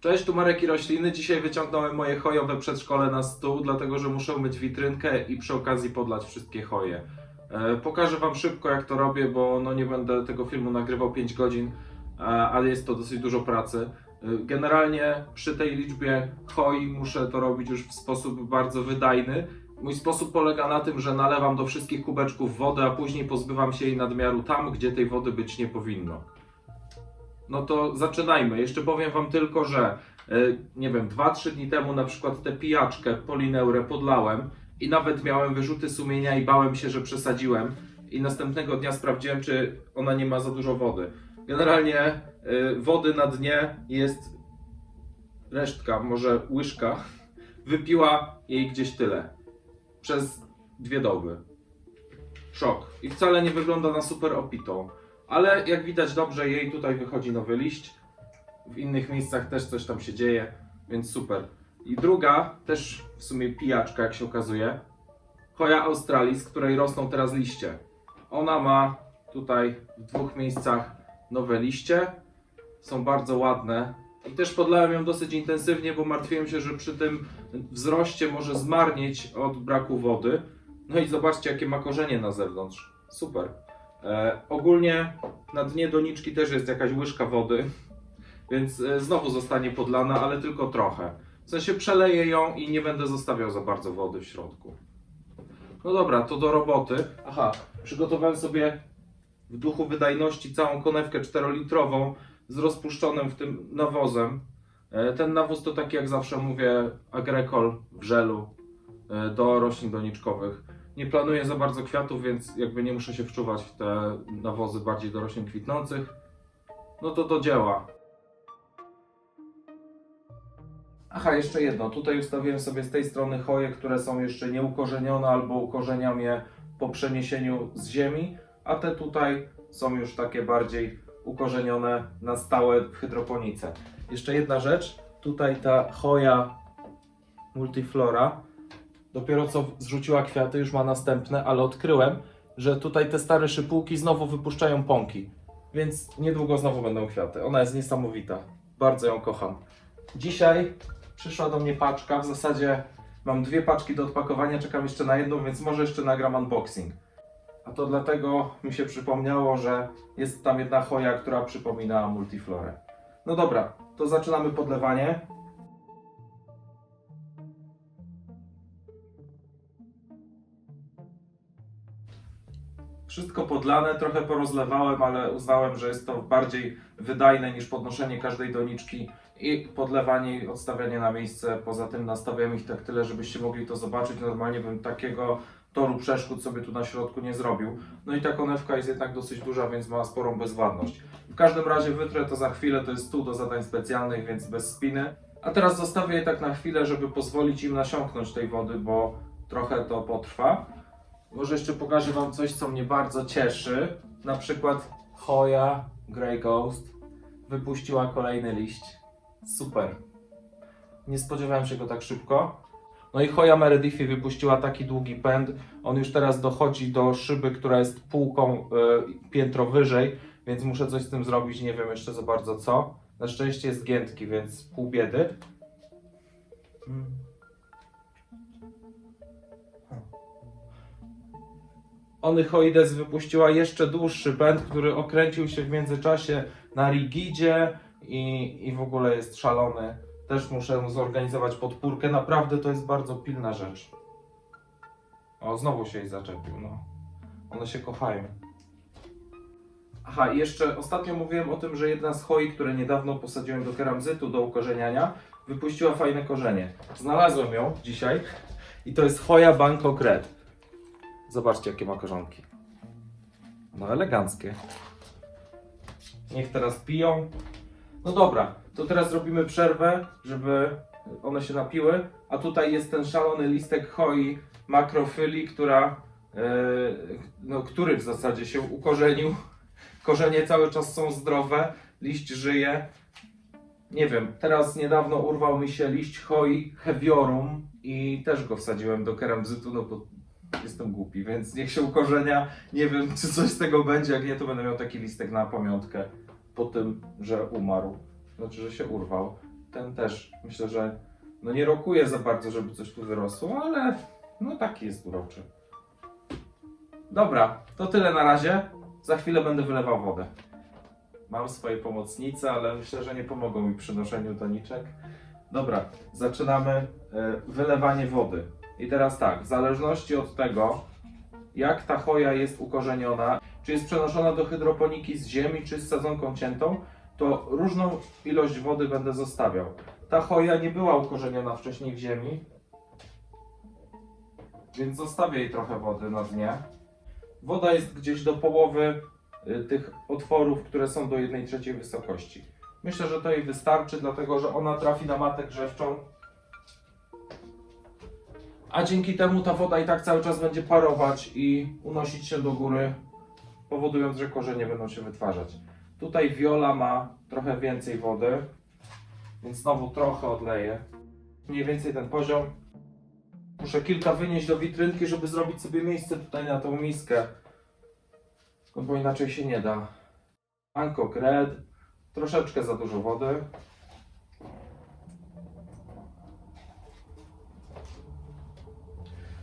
Cześć, tu Marek i Rośliny. Dzisiaj wyciągnąłem moje chojowe przedszkole na stół, dlatego że muszę umyć witrynkę i przy okazji podlać wszystkie choje. E, pokażę Wam szybko jak to robię, bo no nie będę tego filmu nagrywał 5 godzin, e, ale jest to dosyć dużo pracy. E, generalnie przy tej liczbie choi muszę to robić już w sposób bardzo wydajny. Mój sposób polega na tym, że nalewam do wszystkich kubeczków wodę, a później pozbywam się jej nadmiaru tam, gdzie tej wody być nie powinno. No to zaczynajmy. Jeszcze powiem Wam tylko, że y, nie wiem, 2-3 dni temu na przykład tę pijaczkę Polineurę podlałem i nawet miałem wyrzuty sumienia i bałem się, że przesadziłem. I następnego dnia sprawdziłem, czy ona nie ma za dużo wody. Generalnie y, wody na dnie jest resztka, może łyżka. Wypiła jej gdzieś tyle. Przez dwie doby. Szok. I wcale nie wygląda na super opitą. Ale jak widać dobrze jej tutaj wychodzi nowy liść. W innych miejscach też coś tam się dzieje, więc super. I druga, też w sumie pijaczka jak się okazuje. Hoja Australis, z której rosną teraz liście. Ona ma tutaj w dwóch miejscach nowe liście. Są bardzo ładne. I też podlałem ją dosyć intensywnie, bo martwiłem się, że przy tym wzroście może zmarnieć od braku wody. No i zobaczcie, jakie ma korzenie na zewnątrz. Super. E, ogólnie na dnie doniczki też jest jakaś łyżka wody, więc e, znowu zostanie podlana, ale tylko trochę. W sensie przeleję ją i nie będę zostawiał za bardzo wody w środku. No dobra, to do roboty. Aha, przygotowałem sobie w duchu wydajności całą konewkę 4-litrową z rozpuszczonym w tym nawozem. E, Ten nawóz to taki jak zawsze mówię agrekol w żelu e, do roślin doniczkowych. Nie planuję za bardzo kwiatów, więc jakby nie muszę się wczuwać w te nawozy bardziej do roślin kwitnących. No to do dzieła. Aha, jeszcze jedno. Tutaj ustawiłem sobie z tej strony choje, które są jeszcze nieukorzenione albo ukorzeniam je po przeniesieniu z ziemi, a te tutaj są już takie bardziej ukorzenione na stałe w hydroponice. Jeszcze jedna rzecz. Tutaj ta choja multiflora dopiero co zrzuciła kwiaty, już ma następne, ale odkryłem, że tutaj te stare szypułki znowu wypuszczają pąki. Więc niedługo znowu będą kwiaty. Ona jest niesamowita. Bardzo ją kocham. Dzisiaj przyszła do mnie paczka. W zasadzie mam dwie paczki do odpakowania, czekam jeszcze na jedną, więc może jeszcze nagram unboxing. A to dlatego mi się przypomniało, że jest tam jedna choja, która przypomina multiflorę. No dobra, to zaczynamy podlewanie. Wszystko podlane, trochę porozlewałem, ale uznałem, że jest to bardziej wydajne niż podnoszenie każdej doniczki i podlewanie i odstawianie na miejsce. Poza tym nastawiam ich tak tyle, żebyście mogli to zobaczyć. Normalnie bym takiego toru przeszkód sobie tu na środku nie zrobił. No i ta konewka jest jednak dosyć duża, więc ma sporą bezwładność. W każdym razie wytrę to za chwilę, to jest stół do zadań specjalnych, więc bez spiny. A teraz zostawię je tak na chwilę, żeby pozwolić im nasiąknąć tej wody, bo trochę to potrwa. Może jeszcze pokażę Wam coś, co mnie bardzo cieszy. Na przykład Hoya Grey Ghost wypuściła kolejny liść. Super. Nie spodziewałem się go tak szybko. No i Hoya Meredithy wypuściła taki długi pęd. On już teraz dochodzi do szyby, która jest półką y, piętro wyżej, więc muszę coś z tym zrobić. Nie wiem jeszcze za bardzo co. Na szczęście jest giętki, więc pół biedy. Mm. Onychoides wypuściła jeszcze dłuższy pęd, który okręcił się w międzyczasie na rigidzie i, i w ogóle jest szalony. Też muszę mu zorganizować podpórkę. Naprawdę to jest bardzo pilna rzecz. O, znowu się jej zaczepił, no. One się kochają. Aha, jeszcze ostatnio mówiłem o tym, że jedna z choi, które niedawno posadziłem do keramzytu do ukorzeniania, wypuściła fajne korzenie. Znalazłem ją dzisiaj i to jest choja Bangkok Red. Zobaczcie, jakie ma korzonki. No, eleganckie. Niech teraz piją. No dobra, to teraz zrobimy przerwę, żeby one się napiły. A tutaj jest ten szalony listek choi makrofyli, która, e, no, który w zasadzie się ukorzenił. Korzenie cały czas są zdrowe, liść żyje. Nie wiem, teraz niedawno urwał mi się liść choi heviorum i też go wsadziłem do keramzytu, no bo jestem głupi, więc niech się ukorzenia. Nie wiem, czy coś z tego będzie. Jak nie, to będę miał taki listek na pamiątkę po tym, że umarł. Znaczy, że się urwał. ten też myślę, że no nie rokuje za bardzo, żeby coś tu wyrosło, ale no taki jest uroczy. Dobra, to tyle na razie. Za chwilę będę wylewał wodę. Mam swoje pomocnice, ale myślę, że nie pomogą mi przy noszeniu doniczek. Dobra, zaczynamy e, wylewanie wody. I teraz tak, w zależności od tego, jak ta choja jest ukorzeniona, czy jest przenoszona do hydroponiki z ziemi, czy z sadzonką ciętą, to różną ilość wody będę zostawiał. Ta choja nie była ukorzeniona wcześniej w ziemi, więc zostawię jej trochę wody na dnie. Woda jest gdzieś do połowy y, tych otworów, które są do 1 trzeciej wysokości. Myślę, że to jej wystarczy, dlatego że ona trafi na matę grzewczą. A dzięki temu ta woda i tak cały czas będzie parować i unosić się do góry, powodując, że korzenie będą się wytwarzać. Tutaj Viola ma trochę więcej wody, więc znowu trochę odleję. Mniej więcej ten poziom. Muszę kilka wynieść do witrynki, żeby zrobić sobie miejsce tutaj na tą miskę. No bo inaczej się nie da. Hancock Red. Troszeczkę za dużo wody.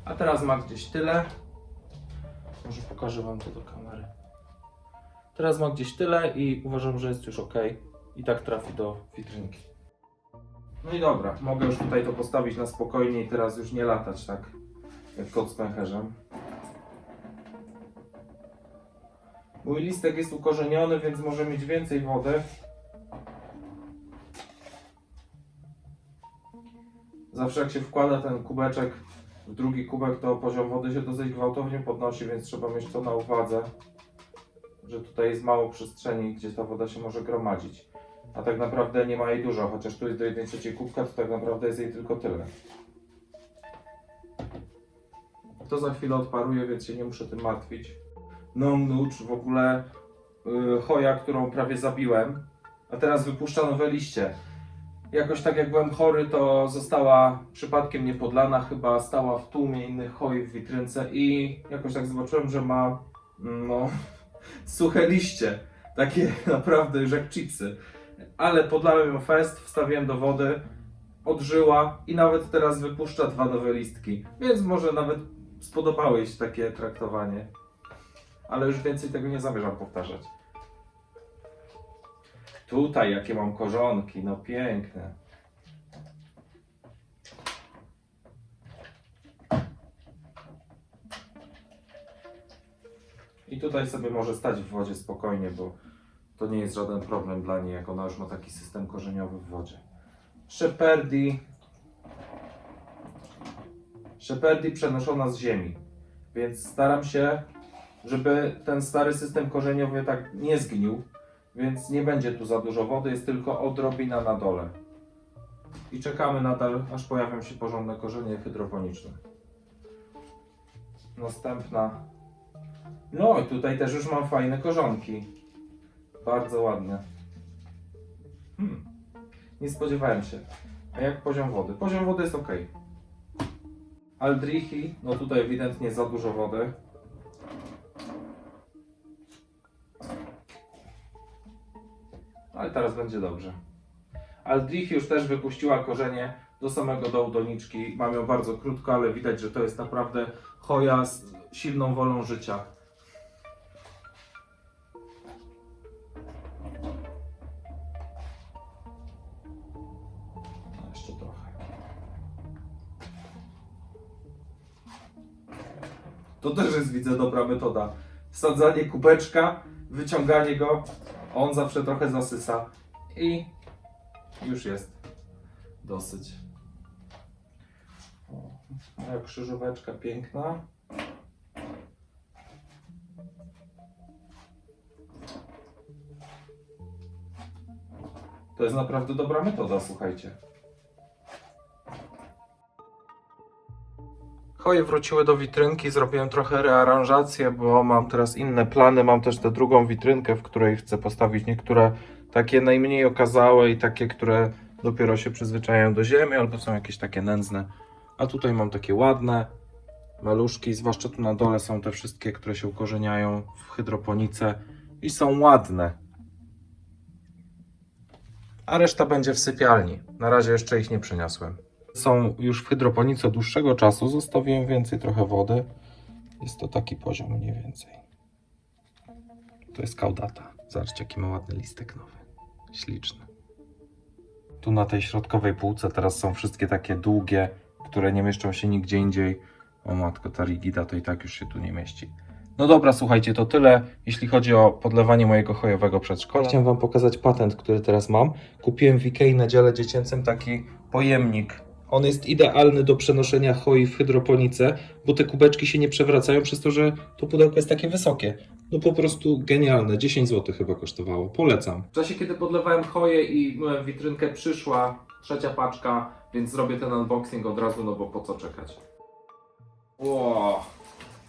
A teraz ma gdzieś tyle. Może pokażę Wam to do kamery. Teraz ma gdzieś tyle i uważam, że jest już ok. I tak trafi do witrynki. No i dobra, mogę już tutaj to postawić na spokojnie i teraz już nie latać tak jak kot z pęcherzem. Mój listek jest ukorzeniony, więc może mieć więcej wody. Zawsze jak się wkłada ten kubeczek drugi kubek, to poziom wody się dosyć gwałtownie podnosi, więc trzeba mieć to na uwadze, że tutaj jest mało przestrzeni, gdzie ta woda się może gromadzić. A tak naprawdę nie ma jej dużo, chociaż tu jest do 1 trzeciej kubka, to tak naprawdę jest jej tylko tyle. To za chwilę odparuje, więc się nie muszę tym martwić. No nucz, w ogóle yy, choja, którą prawie zabiłem, a teraz wypuszcza nowe liście. Jakoś tak jak byłem chory, to została przypadkiem niepodlana, chyba stała w tłumie innych choi w witrynce i jakoś tak zobaczyłem, że ma no, suche liście. Takie naprawdę już jak chipsy. Ale podlałem ją fest, wstawiłem do wody, odżyła i nawet teraz wypuszcza dwa nowe listki. Więc może nawet spodobało jej się takie traktowanie. Ale już więcej tego nie zamierzam powtarzać. Tutaj jakie mam korzonki, no piękne. I tutaj sobie może stać w wodzie spokojnie, bo to nie jest żaden problem dla niej, jak ona już ma taki system korzeniowy w wodzie. Sheperdi. Sheperdi przenoszona z ziemi. Więc staram się, żeby ten stary system korzeniowy tak nie zgnił, więc nie będzie tu za dużo wody, jest tylko odrobina na dole. I czekamy nadal, aż pojawią się porządne korzenie hydroponiczne. Następna. No i tutaj też już mam fajne korzonki. Bardzo ładne. Hmm. Nie spodziewałem się. A jak poziom wody? Poziom wody jest ok. Aldrichi, no tutaj ewidentnie za dużo wody. Ale teraz będzie dobrze. Aldrichi już też wypuściła korzenie do samego dołu doniczki. Mam ją bardzo krótko, ale widać, że to jest naprawdę choja z silną wolą życia. No, jeszcze trochę. To też jest, widzę, dobra metoda. Wsadzanie kubeczka, wyciąganie go, on zawsze trochę zasysa i już jest dosyć. O, krzyżóweczka piękna. To jest naprawdę dobra metoda, słuchajcie. Choje wróciły do witrynki, zrobiłem trochę rearanżację, bo mam teraz inne plany. Mam też tę drugą witrynkę, w której chcę postawić niektóre takie najmniej okazałe i takie, które dopiero się przyzwyczajają do ziemi, albo są jakieś takie nędzne. A tutaj mam takie ładne maluszki, zwłaszcza tu na dole są te wszystkie, które się ukorzeniają w hydroponice i są ładne. a reszta będzie w sypialni. Na razie jeszcze ich nie przyniosłem. Są już w hydroponice od dłuższego czasu. Zostawiłem więcej trochę wody. Jest to taki poziom mniej więcej. To jest kaudata. Zobaczcie, jaki ma ładny listek nowy. Śliczny. Tu na tej środkowej półce teraz są wszystkie takie długie, które nie mieszczą się nigdzie indziej. O matko, ta rigida to i tak już się tu nie mieści. No dobra, słuchajcie, to tyle, jeśli chodzi o podlewanie mojego chojowego przedszkola. Chciałem Wam pokazać patent, który teraz mam. Kupiłem w Ikei na dziale dziecięcym taki pojemnik. On jest idealny do przenoszenia choi w hydroponice, bo te kubeczki się nie przewracają przez to, że to pudełko jest takie wysokie. No po prostu genialne. 10 zł chyba kosztowało. Polecam. W czasie, kiedy podlewałem choję i myłem witrynkę, przyszła trzecia paczka, więc zrobię ten unboxing od razu, no bo po co czekać. Ło,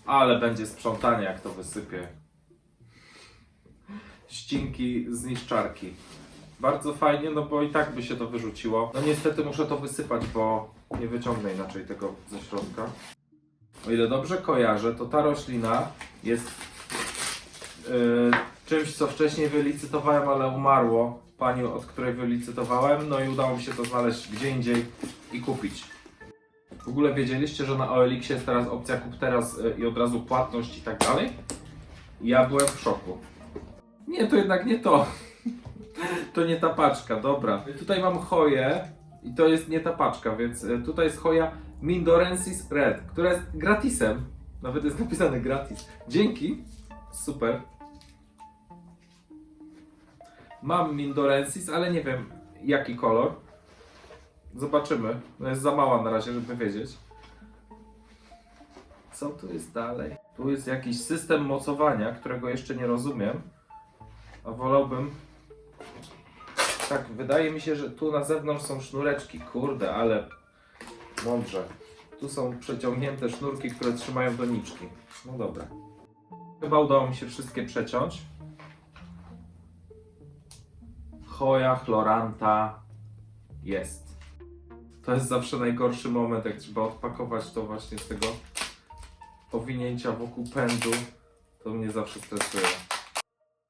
ale będzie sprzątanie, jak to wysypię. Ścinki z niszczarki. Bardzo fajnie, no bo i tak by się to wyrzuciło. No niestety muszę to wysypać, bo nie wyciągnę inaczej tego ze środka. O ile dobrze kojarzę, to ta roślina jest yy, czymś, co wcześniej wylicytowałem, ale umarło. Pani, od której wylicytowałem, no i udało mi się to znaleźć gdzie indziej i kupić. W ogóle wiedzieliście, że na OLX jest teraz opcja kup teraz y, i od razu płatność i tak dalej? Ja byłem w szoku. Nie, to jednak nie to. To nie ta paczka, dobra. Tutaj mam choję i to jest nie ta paczka, więc y, tutaj jest choja Mindorensis Red, która jest gratisem. Nawet jest napisane gratis. Dzięki. Super. Mam Mindorensis, ale nie wiem jaki kolor. Zobaczymy. No jest za mała na razie, żeby wiedzieć. Co tu jest dalej? Tu jest jakiś system mocowania, którego jeszcze nie rozumiem. A wolałbym. Tak, wydaje mi się, że tu na zewnątrz są sznureczki. Kurde, ale mądrze. Tu są przeciągnięte sznurki, które trzymają doniczki. No dobra. Chyba udało mi się wszystkie przeciąć. Choja, chloranta jest. To jest zawsze najgorszy moment, jak trzeba odpakować to właśnie z tego powinięcia wokół pędu. To mnie zawsze stresuje.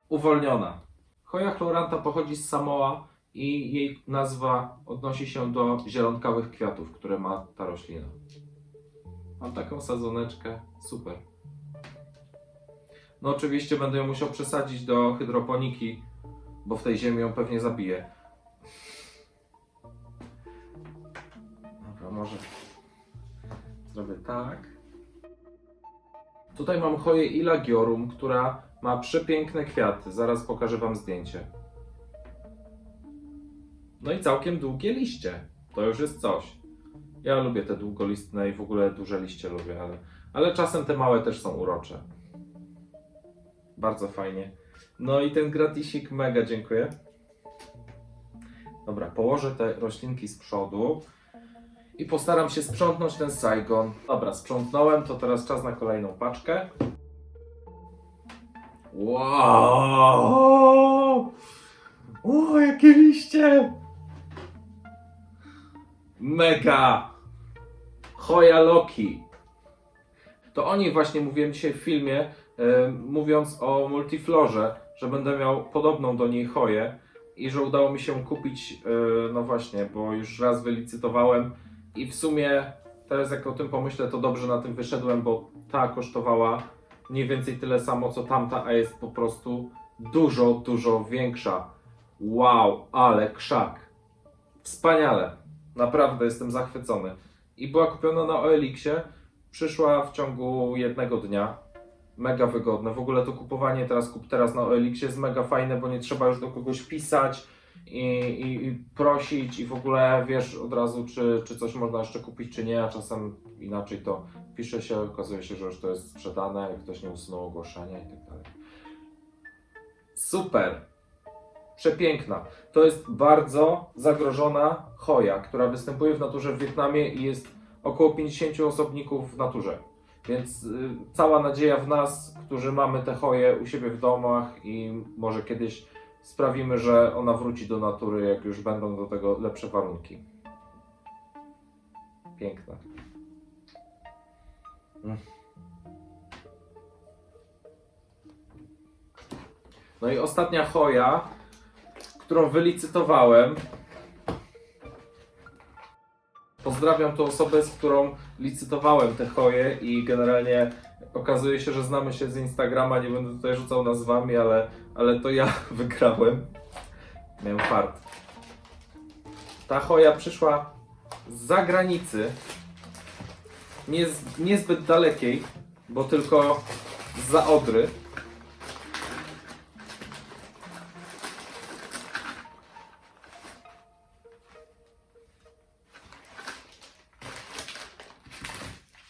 Uwolniona. Choja chloranta pochodzi z Samoa i jej nazwa odnosi się do zielonkawych kwiatów, które ma ta roślina. Mam taką sadzoneczkę. Super. No oczywiście będę ją musiał przesadzić do hydroponiki, bo w tej ziemi ją pewnie zabiję. Dobra, może zrobię tak. Tutaj mam choję Ilagiorum, która ma przepiękne kwiaty. Zaraz pokażę Wam zdjęcie. No i całkiem długie liście. To już jest coś. Ja lubię te długolistne i w ogóle duże liście lubię, ale, ale czasem te małe też są urocze. Bardzo fajnie. No i ten gratisik mega dziękuję. Dobra, położę te roślinki z przodu i postaram się sprzątnąć ten Saigon. Dobra, sprzątnąłem, to teraz czas na kolejną paczkę. Wow! O, jakie liście! Mega! Hoja Loki. To o nich właśnie mówiłem dzisiaj w filmie, e, mówiąc o multiflorze, że będę miał podobną do niej choję i że udało mi się kupić, e, no właśnie, bo już raz wylicytowałem i w sumie teraz jak o tym pomyślę, to dobrze na tym wyszedłem, bo ta kosztowała mniej więcej tyle samo co tamta, a jest po prostu dużo, dużo większa. Wow, ale krzak. Wspaniale. Naprawdę jestem zachwycony. I była kupiona na OLX-ie. Przyszła w ciągu jednego dnia. Mega wygodne. W ogóle to kupowanie teraz kup teraz na OLX jest mega fajne, bo nie trzeba już do kogoś pisać i, i, i prosić i w ogóle wiesz od razu, czy, czy coś można jeszcze kupić, czy nie, a czasem inaczej to pisze się, okazuje się, że już to jest sprzedane, jak ktoś nie usunął ogłoszenia i tak dalej. Super! Przepiękna. To jest bardzo zagrożona choja, która występuje w naturze w Wietnamie i jest około 50 osobników w naturze. Więc y, cała nadzieja w nas, którzy mamy te choje u siebie w domach i może kiedyś sprawimy, że ona wróci do natury, jak już będą do tego lepsze warunki. Piękna. Mm. No i ostatnia choja, którą wylicytowałem. Pozdrawiam tą osobę, z którą licytowałem te choje i generalnie okazuje się, że znamy się z Instagrama, nie będę tutaj rzucał nazwami, ale, ale to ja wygrałem. Miałem fart. Ta choja przyszła z zagranicy, nie niezbyt dalekiej, bo tylko za Odry.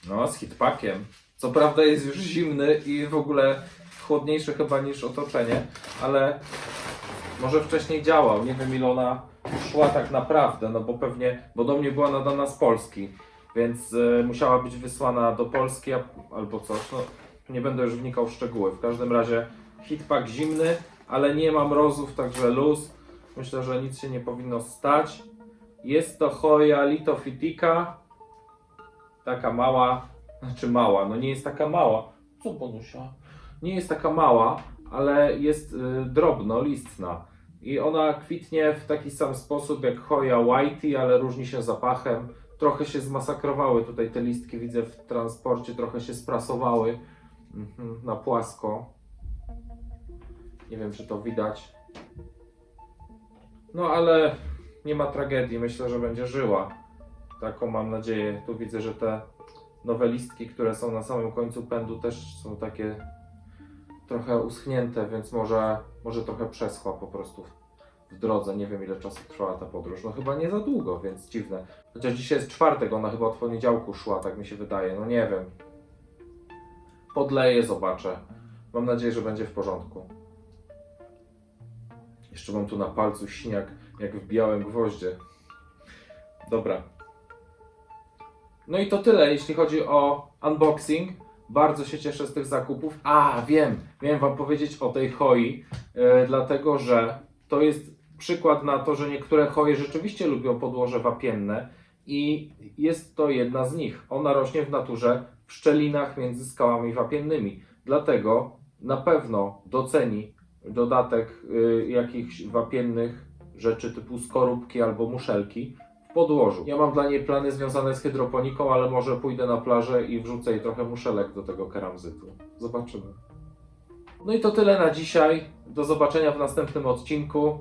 No, z hitpakiem. Co prawda jest już zimny i w ogóle chłodniejszy chyba niż otoczenie, ale może wcześniej działał. Nie wiem ile ona szła tak naprawdę, no bo pewnie, bo do mnie była nadana z Polski, więc e, musiała być wysłana do Polski albo coś. No, nie będę już wnikał w szczegóły. W każdym razie hitpack zimny, ale nie ma mrozów, także luz. Myślę, że nic się nie powinno stać. Jest to Hoya Litofitika. Taka mała, znaczy mała, no nie jest taka mała. Co Bonusia? Nie jest taka mała, ale jest y, drobnolistna. I ona kwitnie w taki sam sposób jak Hoya Whitey, ale różni się zapachem. Trochę się zmasakrowały tutaj te listki, widzę w transporcie, trochę się sprasowały mhm, na płasko. Nie wiem, czy to widać. No ale nie ma tragedii, myślę, że będzie żyła. Taką mam nadzieję. Tu widzę, że te nowe listki, które są na samym końcu pędu też są takie trochę uschnięte, więc może, może trochę przeschła po prostu w, drodze. Nie wiem ile czasu trwała ta podróż. No chyba nie za długo, więc dziwne. Chociaż dzisiaj jest czwartek, ona chyba od poniedziałku szła, tak mi się wydaje. No nie wiem. Podleję, zobaczę. Mam nadzieję, że będzie w porządku. Jeszcze mam tu na palcu śniak, jak w białym gwoździe. Dobra. No i to tyle, jeśli chodzi o unboxing. Bardzo się cieszę z tych zakupów. A, wiem, miałem Wam powiedzieć o tej hoi, e, dlatego że to jest przykład na to, że niektóre hoje rzeczywiście lubią podłoże wapienne i jest to jedna z nich. Ona rośnie w naturze w szczelinach między skałami wapiennymi. Dlatego na pewno doceni dodatek y, jakichś wapiennych rzeczy typu skorupki albo muszelki podłożu. Ja mam dla niej plany związane z hydroponiką, ale może pójdę na plażę i wrzucę jej trochę muszelek do tego keramzytu. Zobaczymy. No i to tyle na dzisiaj. Do zobaczenia w następnym odcinku.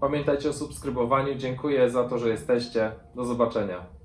Pamiętajcie o subskrybowaniu. Dziękuję za to, że jesteście. Do zobaczenia.